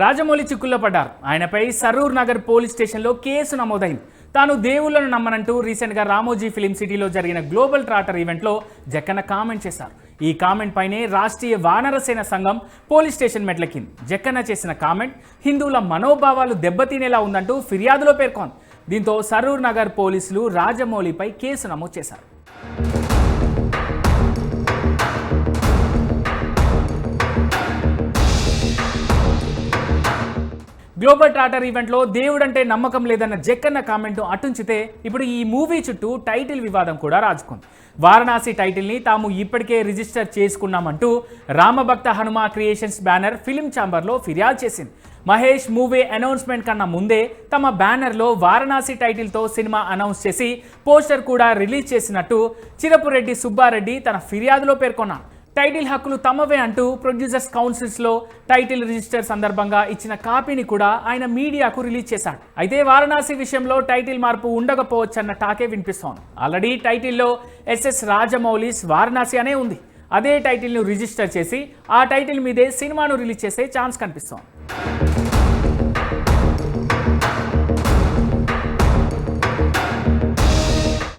రాజమౌళి చిక్కుల్లో పడ్డారు. ఆయనపై సరూర్ నగర్ పోలీస్ స్టేషన్లో కేసు నమోదైంది. తాను దేవుళ్ళను నమ్మనంటూ రీసెంట్గా రామోజీ ఫిలిం సిటీలో జరిగిన గ్లోబల్ ట్రాటర్ ఈవెంట్లో జక్కన్న కామెంట్ చేశారు. ఈ కామెంట్ పైనే రాష్ట్రీయ వానరసేన సంఘం పోలీస్ స్టేషన్ మెట్లెక్కింది. జక్కన్న చేసిన కామెంట్ హిందువుల మనోభావాలు దెబ్బతినేలా ఉందంటూ ఫిర్యాదులో పేర్కొంది. దీంతో సరూర్ నగర్ పోలీసులు రాజమౌళిపై కేసు నమోదు చేశారు. గ్లోబల్ ట్రాటర్ ఈవెంట్లో దేవుడంటే నమ్మకం లేదన్న జక్కన్న కామెంట్ను అటుంచితే ఇప్పుడు ఈ మూవీ చుట్టూ టైటిల్ వివాదం కూడా రాజుకుంది. వారణాసి టైటిల్ని తాము ఇప్పటికే register చేసుకున్నామంటూ Ramabhakta Hanuma creations banner film ఛాంబర్లో ఫిర్యాదు చేసింది. మహేష్ మూవీ అనౌన్స్మెంట్ కన్నా ముందే తమ బ్యానర్లో వారణాసి టైటిల్తో సినిమా అనౌన్స్ చేసి పోస్టర్ కూడా రిలీజ్ చేసినట్టు చిరపురెడ్డి సుబ్బారెడ్డి తన ఫిర్యాదులో పేర్కొన్నారు. టైటిల్ హక్కులు తమవే అంటూ ప్రొడ్యూసర్స్ కౌన్సిల్స్లో టైటిల్ రిజిస్టర్ సందర్భంగా ఇచ్చిన కాపీని కూడా ఆయన మీడియాకు రిలీజ్ చేశాడు. అయితే వారణాసి విషయంలో టైటిల్ మార్పు ఉండకపోవచ్చన్న టాకే వినిపిస్తోంది. ఆల్రెడీ టైటిల్లో ఎస్ఎస్ రాజమౌళిస్ వారణాసి అనే ఉంది. అదే టైటిల్ను రిజిస్టర్ చేసి ఆ టైటిల్ మీదే సినిమాను రిలీజ్ చేసే ఛాన్స్ కనిపిస్తోంది.